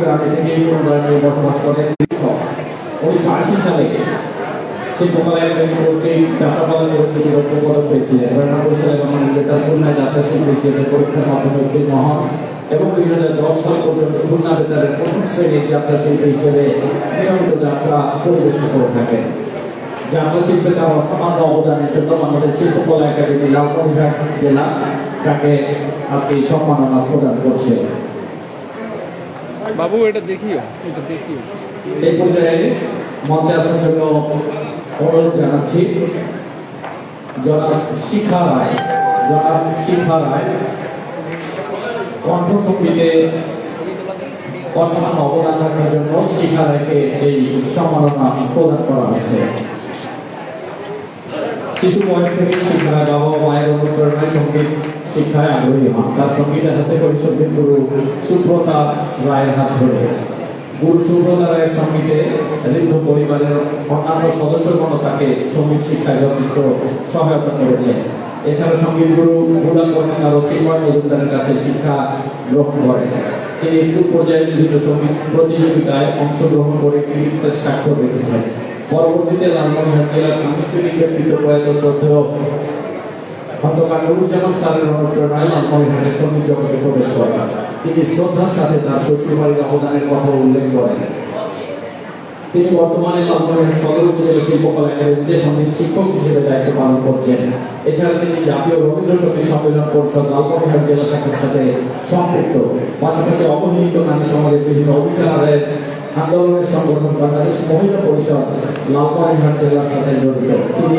গ্রামে থেকে উন্নয়নে বসবাস করেন উনিশশো আশি সালে যাত্রা শুরু যাত্রা শিল্পী হিসেবে নিয়মিত অবদানের শিল্পকলা একাডেমি লালমনিরহাট জেলা তাকে আজকে সম্মাননা প্রদান করছে। বাবু, এটা দেখিও এটা দেখিও। এই পর্যায়ে মঞ্চে আসার জন্য অনুরোধ জানাচ্ছি। জনাব শিখা রায়, জনাব শিখা রায় কণ্ঠসঙ্গীতে অসামান্য অবদান রাখার জন্য শিখা রায়কে এই সম্মাননা প্রদান করা হয়েছে। শিশু বয়স থেকে শিক্ষায় বাবা মায়ের অনুপ্রেরণায় সংগীত শিক্ষায় আগ্রহী হন। তার সঙ্গীতের হাতে করে সংগীত গুরু সুব্রতা রায়ের হাত ধরে। গুরু সুব্রতা রায়ের সঙ্গীতে ঋদ্ধ পরিবারের অন্যান্য সদস্যগণ তাকে সংগীত শিক্ষায় যথেষ্ট সহায়তা করেছে এছাড়া সংগীত গুরু কর্মকার ও মজুমদারের কাছে শিক্ষা গ্রহণ করেন। তিনি স্কুল পর্যায়ে বিভিন্ন সংগীত প্রতিযোগিতায় অংশগ্রহণ করে কৃতিত্বের স্বাক্ষর রেখেছেন। পরবর্তীতে লালমনিরহাট জেলার সাংস্কৃতিক ব্যক্তিত্ব প্রয়াত শ্রদ্ধেয় খন্দকার নুরুজ্জামান স্যারের অনুপ্রেরণায় লালমনিরহাটের সংগীত জগতে প্রবেশ করেন। তিনি শ্রদ্ধার সাথে তার শ্বশুরবাড়ির অবদানের কথা উল্লেখ করেন। তিনি বর্তমানে লালমনিরহাট সদর উপজেলা শিল্পকলা একাডেমিতে সংগীত শিক্ষক হিসেবে দায়িত্ব পালন করছেন। এছাড়া তিনি জাতীয় রবীন্দ্র সংগীত সম্মেলন পরিষদ, লালমনিরহাট জেলা শাখার সাথে সম্পৃক্ত। পাশাপাশি অবহেলিত নারী সমাজের বিভিন্ন অধিকারের আন্দোলনের সংগঠন বাংলাদেশ মহিলা পরিষদ, লালমনিরহাট জেলার সাথে জড়িত। তিনি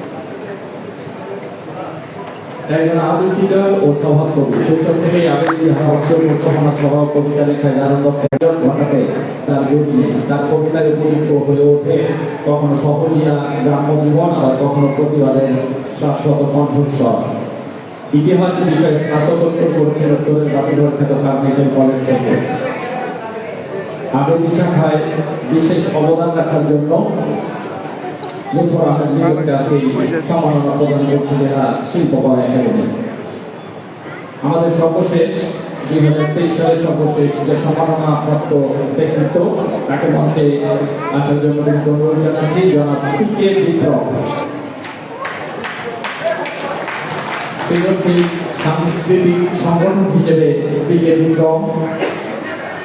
একজন আবৃত্তিকার ও সভাকবি শৈশব থেকেই আবৃত্তি হাস্য উপস্থাপনা সহ কবিতা লেখায় আনন্দ খেজন ঘটাতে তার জড়িয়ে তার কবিতার উপযুক্ত হয়ে ওঠে কখনো সহজিয়া গ্রাম্য জীবন, আবার কখনো প্রতিবাদের শাশ্বত কণ্ঠস্বর। ইতিহাস বিষয়ে স্নাতকোত্তর করেছেন উত্তরের বাতিঘর খ্যাত কার্মিকেল কলেজ থেকে। আবৃত্তি শাখায় বিশেষ অবদান রাখার জন্য লুৎফর আহমেদ লিটনকে সম্মাননা প্রদান করছে জেলা শিল্পকলা একাডেমি আমাদের সর্বশেষ দুই হাজার তেইশ সালের সর্বশেষ যে সম্মাননা প্রাপ্ত ব্যক্তিত্ব তাকে মঞ্চে আসার জন্য অনুরোধ জানাচ্ছি জনাব টিকে বিক্রম সৃজনশীল সাংস্কৃতিক সংগঠন হিসেবে টিকে বিক্রম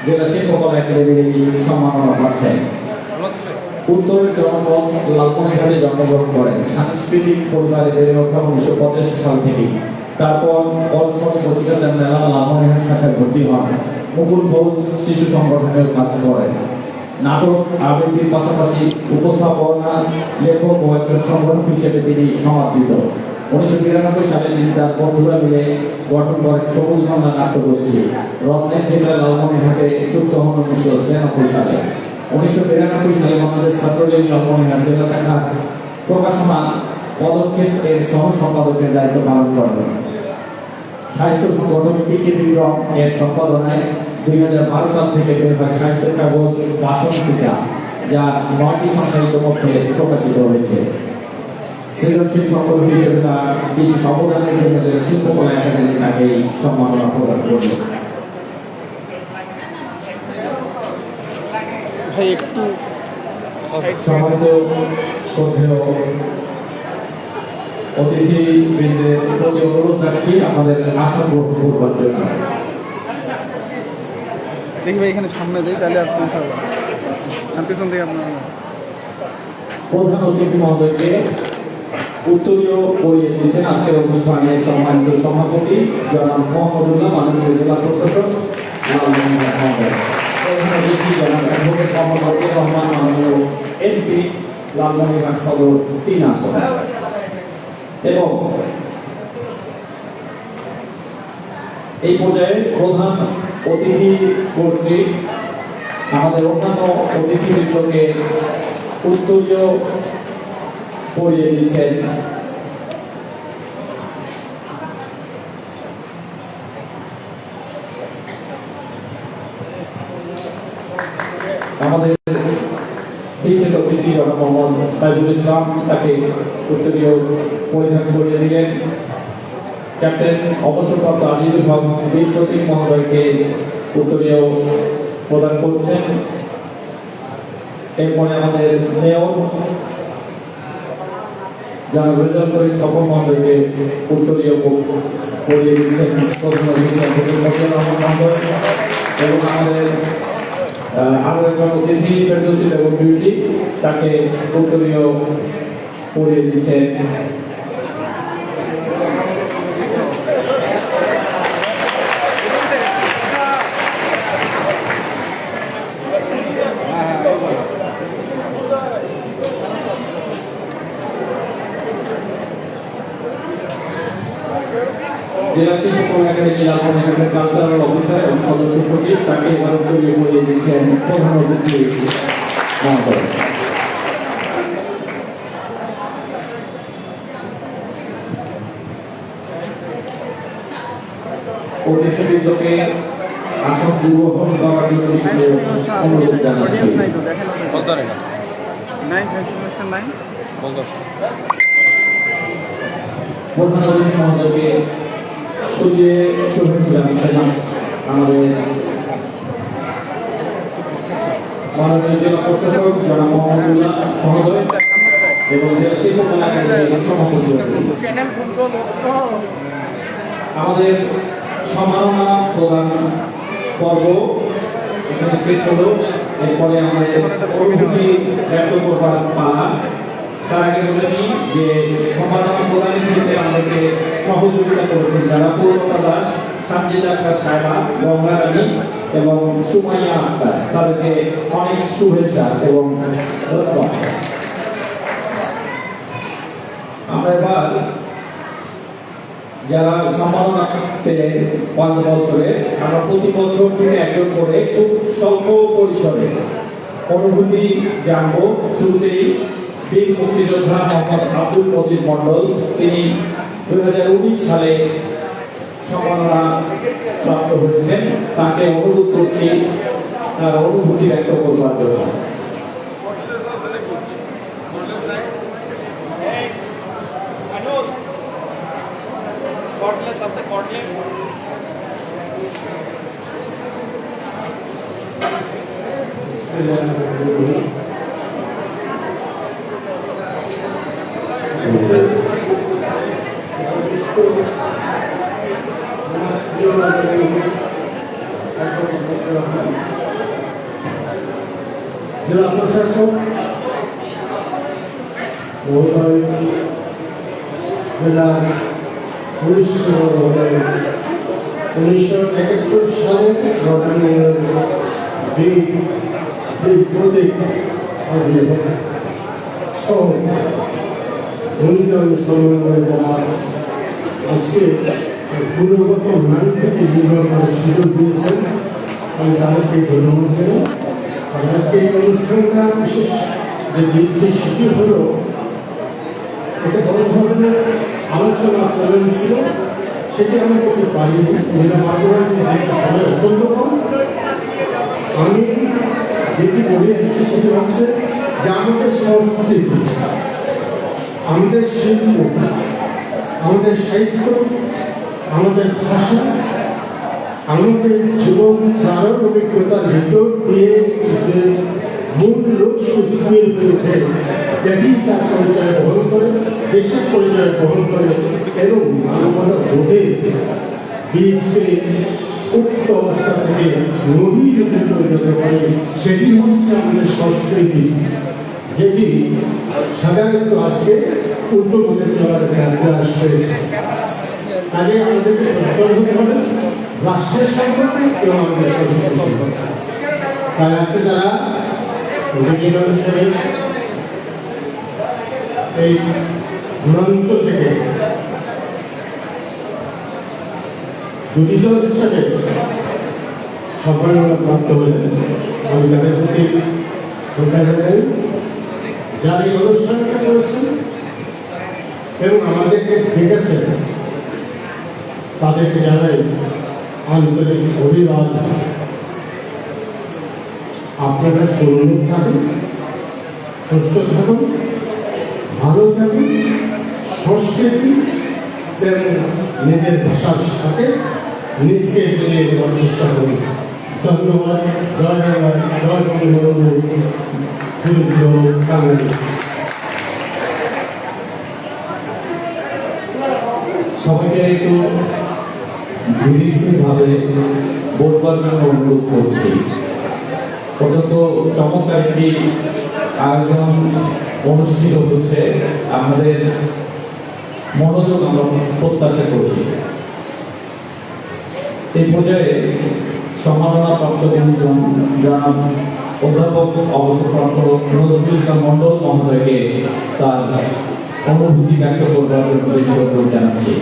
জেলা শিল্পকলা একাডেমির সম্মাননা পাচ্ছেন উত্তরের জন্মগ্রহণ লালমনিরহাটে জন্মগ্রহণ করেন সাংস্কৃতিক পরিবারে বেড়ে ওঠা উনিশশো পঁচাশি সাল থেকে। তারপর পরস্পর পত্রিকা মেলা লালমনিরহাট শাখায় ভর্তি হন। মুকুল ফৌজ শিশু সংগঠনের কাজ করেন নাটক আবৃত্তির পাশাপাশি উপস্থাপনা, লেখক ও একজন সংগঠক হিসেবে তিনি সমাদৃত। উনিশশো বিরানব্বই সালে তিনি তার বন্ধুরা মিলে গঠন করেন সবুজ বাংলা নাট্যগোষ্ঠী। রত্নের থেকে লালমনিরহাটে যুক্ত হন উনিশশো ছিয়ানব্বই সালে। উনিশশো বিরানব্বই সালে বাংলাদেশ ছাত্রলীগ লালমনিরহাট জেলা প্রকাশনা পদক্ষেপ এর সহ সম্পাদকের দায়িত্ব পালন করেন সাহিত্য সংগঠন এর সম্পাদনায় দুই হাজার বারো সাল থেকে বের হয় সাহিত্যের কাগজ বাসন্তিকা যা নয়টি সংখ্যা ইতিমধ্যে প্রকাশিত হয়েছে। সৃজনশীল সংগঠন হিসেবে তার বিশেষ অবদানের জন্য শিল্পকলা একাডেমি তাকে সম্মাননা প্রদান করবে। ভাই একটু অতিথি বৃন্দের প্রতি অনুরোধ রাখছি আমাদের আশা গ্রহণ করবার জন্য। দেখি ভাই এখানে সামনে দেই তাহলে আসবে ইনশাআল্লাহ। আমি পেছন থেকে আপনার। প্রধান অতিথি মহোদয়কে উত্তরীয় পড়িয়ে দিয়েছেন আজকের অনুষ্ঠানে সম্মানিত সভাপতি জনাব মোহাম্মদুল্লাহ মাননীয় জেলা প্রশাসক মহোদয় প্রধান জনাব এবং এই পর্যায়ে প্রধান অতিথি কর্তৃক, আমাদের অন্যান্য অতিথিবৃন্দকে উত্তরীয় পড়িয়ে দিচ্ছেন আমাদের বিশেষ অতিথি জনাব মোহাম্মদ সাইফুল ইসলাম তাকে উত্তরীয় পরিধান করিয়ে দিলেন। ক্যাপ্টেন অবসরপ্রাপ্ত আজিজুল হক বীর প্রতীক মহোদয়কে উত্তরীয় প্রদান করছেন। এরপরে আমাদের মেয়র যারা রেজাল্ট করে সকল মহোদয়কে উত্তরীয় দিচ্ছেন। এবং আমাদের আহ, কর্মতিথি ফেরদৌসি এবং বিউটি তাকে উত্তরীয় করিয়ে দিচ্ছেন। জেলা শিক্ষক academy Lalon academy cultural officer এবং সদস্য সচিব তাকে উত্তরীয় করিয়ে দিচ্ছেন প্রধান অতিথি অতিথিবৃন্দকে আসন করার জন্য অনুরোধ জানাচ্ছি। প্রধান অতিথি মহোদয়কে শুভেচ্ছা জানাচ্ছিলাম আমাদের মাননীয় জেলা প্রশাসক জনাব এবং আমাদের সম্মাননা প্রদান পর্ব এখানে শেষ হলো। এরপরে আমাদের অনুভূতি ব্যক্ত করবার পালা। সহযোগিতা করেছেন যারা পূর্ণতা দাস সামজিদা আক্তার সাহেবা গঙ্গা রানী এবং সুমাইয়া আক্তার। তাদেরকে অনেক শুভেচ্ছা এবং আমরা এবার যারা সম্মাননা পেলেন পাঁচ বছরে, আমরা প্রতি বছর থেকে একজন করে খুব স্বল্প পরিসরে অনুভূতি জানব। শুরুতেই বীর মুক্তিযোদ্ধা মোহাম্মদ আব্দুল মজিদ মন্ডল তিনি দু হাজার উনিশ সালে সম্মাননা প্রাপ্ত হয়েছেন। তাকে অনুরোধ করছি তার অনুভূতি ব্যক্ত করবার জন্য। আছে কর্ডলেস জেলা প্রশাসক মহোদয় জেলা পুলিশ মহোদয় উনিশশো একাত্তর সালে বীর প্রতীক সহ গুণিজন সমন্বয় যারা আজকে গুণগত মান থেকে নির্ভর করার সুযোগ দিয়েছেন আমি তাদেরকে ধন্যবাদ দেব আজকে এই অনুষ্ঠানটা বিশেষ যে দিনটি সেটি হলো একটা বড় ধরনের আলোচনা প্রয়োজন ছিল। সেটি আমি করতে পারিনি। যেটা মাধ্যমে অত্যন্ত কম। আমি যেটি বলে এসেছি সেটি হচ্ছে যে আমাদের সংস্কৃতি, আমাদের শিল্প, আমাদের সাহিত্য, আমাদের ভাষা আমাদের জীবন চারণ অভিজ্ঞতার ভিতর দিয়ে যে মূল লক্ষ্য উঠে এটি তার পরিচয় বহন করে, দেশের পরিচয় বহন করে, এবং মানবতা বোধে বীজকে উক্ত অবস্থা থেকে নদী রূপে পরিণত করে সেটি হচ্ছে আমাদের সংস্কৃতি, যেটি সাধারণত আজকে উল্টোপথে চলার একটা হ্রাস পেয়েছে কাজে আমাদেরকে হতে হবে। রাষ্ট্রের সম্পর্কে এবং আমাদের তাই আজকে যারা এই গ্রন্থ থেকে দল হিসেবে সম্মাননা প্রাপ্ত হলেন, আমি তাদের প্রতি জানাই। যারা এই অনুষ্ঠানটা এবং আমাদেরকে ডেকেছেন, তাদেরকে জানাই আন্তরিক অভিবাদন। আপনারা সুরক্ষিত থাকুন, সুস্থ থাকুন, ভালো থাকুন সংস্কৃতি নিজের ভাষার সাথে নিজকে দেওয়ার চেষ্টা করুন। ধন্যবাদ দীর্ঘ বাঙালি সবাইকে একটু ভাবে বসবার জন্য অনুরোধ করছি। অত্যন্ত চমৎকার একটি আয়োজন অনুষ্ঠিত হচ্ছে। আমাদের মনোযোগ আমরা প্রত্যাশা করি। এই পর্যায়ে সম্মাননা প্রাপ্ত গুরুজন জনাব অধ্যাপক অবসরপ্রাপ্ত নজরুল ইসলাম মন্ডল মহোদয়কে তার অনুভূতি ব্যক্ত করবার জন্য জানাচ্ছি।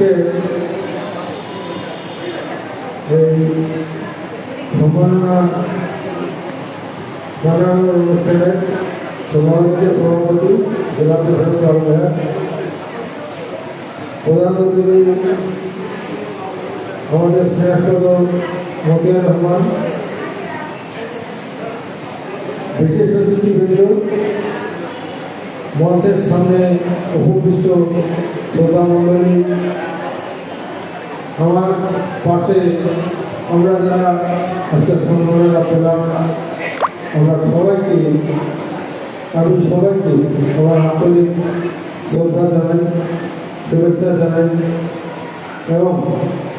আজকে এই সম্মাননা জানানোর অনুষ্ঠানে সমাবেশের সভাপতি জেলা প্রশাসক আলমেয়া প্রধান অতিথি আমাদের শ্রেষ্ঠ মতিয়ার রহমান বিশেষ অতিথিবৃন্দ মঞ্চের সামনে উপবিষ্ট শ্রোতা মণ্ডলী আমার পাশে আমরা যারা আজকে সম্মাননা পেলাম, আমরা সবাইকে, আমি সবাইকে আমার আন্তরিক শ্রদ্ধা জানাই, শুভেচ্ছা জানাই এবং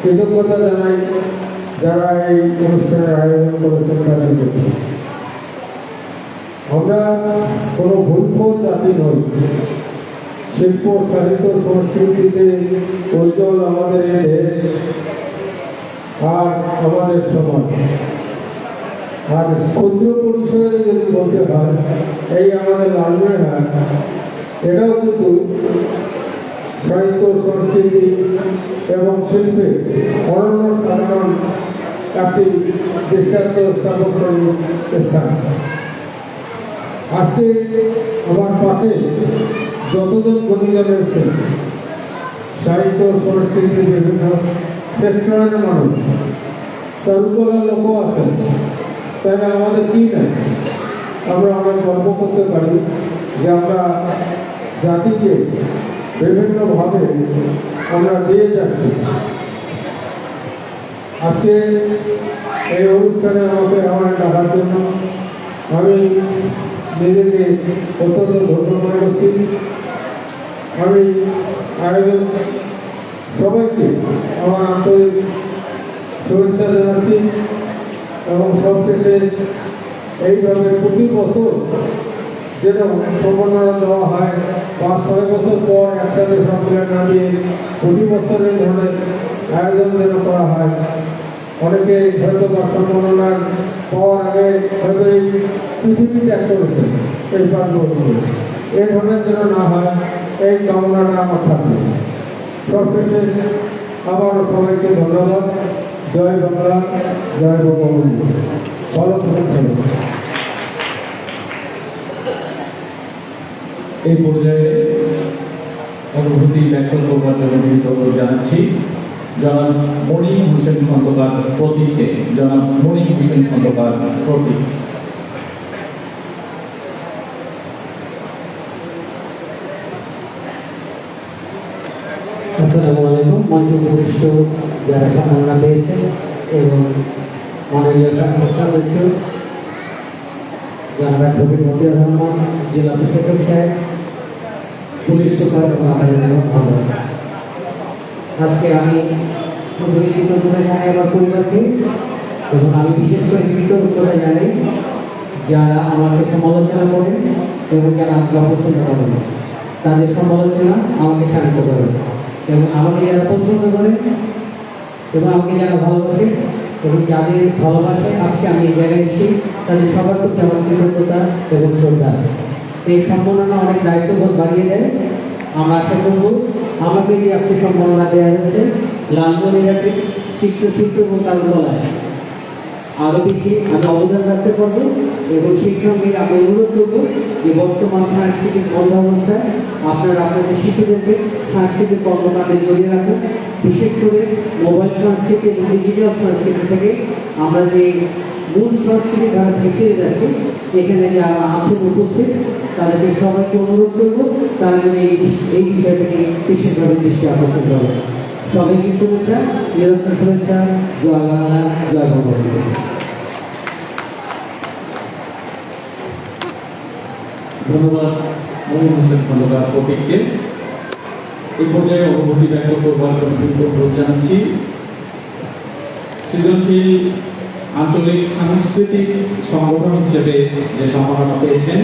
কৃতজ্ঞতা জানাই যারা এই অনুষ্ঠানের আয়োজন করেছেন তাদেরকে আমরা কোনো ভুলফল জাতি নই। শিল্প সাহিত্য সংস্কৃতিতে উজ্জ্বল আমাদের এই দেশ আর আমাদের সমাজ। আর ক্ষুদ্র পরিসরে যদি বলতে হয়, এই আমাদের লালমনিরহাট এটাও কিন্তু সাহিত্য, সংস্কৃতি এবং শিল্পে অনন্য সাধারণ একটি দৃষ্টান্ত স্থাপনকারী স্থান। আজকে আমার পাশে যতজন গণিজন এসেছে সাহিত্য সংস্কৃতির বিভিন্ন সেক্টরের মানুষ, সার্কুলার লোকও আছেন, তাহলে আমাদের কি নাই? আমরা অনেক গর্ব করতে পারি যে আমরা জাতিকে বিভিন্নভাবে আমরা দিয়ে যাচ্ছি। আজকে এই অনুষ্ঠানে আমাকে আমার ডাকার জন্য আমি নিজেকে অত্যন্ত ধন্য মনে করছি। আমি আয়োজন সবাইকে আমার আন্তরিক শুভেচ্ছা জানাচ্ছি এবং সবশেষে এইভাবে প্রতি বছর যেন সম্মাননা দেওয়া হয়, পাঁচ, ছয় বছর পর একসাথে সম্মেলন নামিয়ে প্রতি বছর এই ধরনের আয়োজন যেন করা হয়। অনেকে হয়তো বা সম্মাননার পাওয়ার আগে হয়তো এই পৃথিবী ত্যাগ করেছে, এই পাঁচ বছর। এই ধরনের যেন না হয় এই কামনাটা আমার থাকবে সবশেষে আবার সবাইকে ধন্যবাদ। জয় বাংলা, জয় বঙ্গবন্ধু। ভালো থাকুন এই পর্যায়ে অনুভূতি ব্যক্ত করবার জন্য বিনীত জানাচ্ছি। জনাব মণি হোসেন খন্দকার প্রতীককে, জনাব মণি হোসেন খন্দকার প্রতীক। মঞ্চ যারা সম্মাননা পেয়েছেন এবং মাননীয় সদস্য যারা কবির মতিউর রহমান জেলা প্রশাসক সাহেব, পুলিশ সুপার এবং ভালো আজকে আমি শুধু কৃতজ্ঞতা জানাই আমার পরিবারকে এবং আমি বিশেষ করে কৃতজ্ঞতা জানাই যারা আমাকে সমালোচনা করেন এবং যারা আমাকে অপছন্দ করেন তাদের সমালোচনা আমাকে শান্ত করে এবং আমাকে যারা পছন্দ করে এবং আমাকে যারা ভালোবাসে, এবং যাদের ভালোবাসে আজকে আমি এই জায়গায় এসেছি, তাদের সবার প্রতি আমার কৃতজ্ঞতা এবং শ্রদ্ধা। এই সম্মাননা অনেক দায়িত্ববোধ বাড়িয়ে দেয়। আমরা আশা করব আমাকে যে আজকে সম্মাননা দেওয়া হয়েছে। লালমনিরহাটের চিত্রশিল্প এবং কারুকলায় বেশি আমি অবদান রাখতে পারব এবং সেই সঙ্গে আমি অনুরোধ করব। যে বর্তমান সাংস্কৃতিক অবস্থায় আপনারা আপনাদের শিশুদেরকে সাংস্কৃতিক কর্মকাণ্ডে জড়িয়ে রাখুন। বিশেষ করে মোবাইল সংস্কৃতি এবং ডিজিটাল সংস্কৃতি থেকে আমরা যে মূল সংস্কৃতি ধারা থেকে যাচ্ছি, এখানে যারা আছেন উপস্থিত, তাদেরকে সবাইকে অনুরোধ করব, তারা যেন এই এই বিষয়টাকে বিশেষভাবে দৃষ্টি আকর্ষণ করে। সবাইকে শুভেচ্ছা? নিরন্তর শুভেচ্ছা। জয় বাংলা, জয় বঙ্গবন্ধু। ধন্যবাদ মমিন হোসেন খন্দকার ফটিককে এই পর্যায়ে অনুভূতি ব্যক্ত করবার অনুরোধ জানাচ্ছি। সৃজনশীল আঞ্চলিক সাংস্কৃতিক সংগঠন হিসেবে যে সম্মাননা পেয়েছেন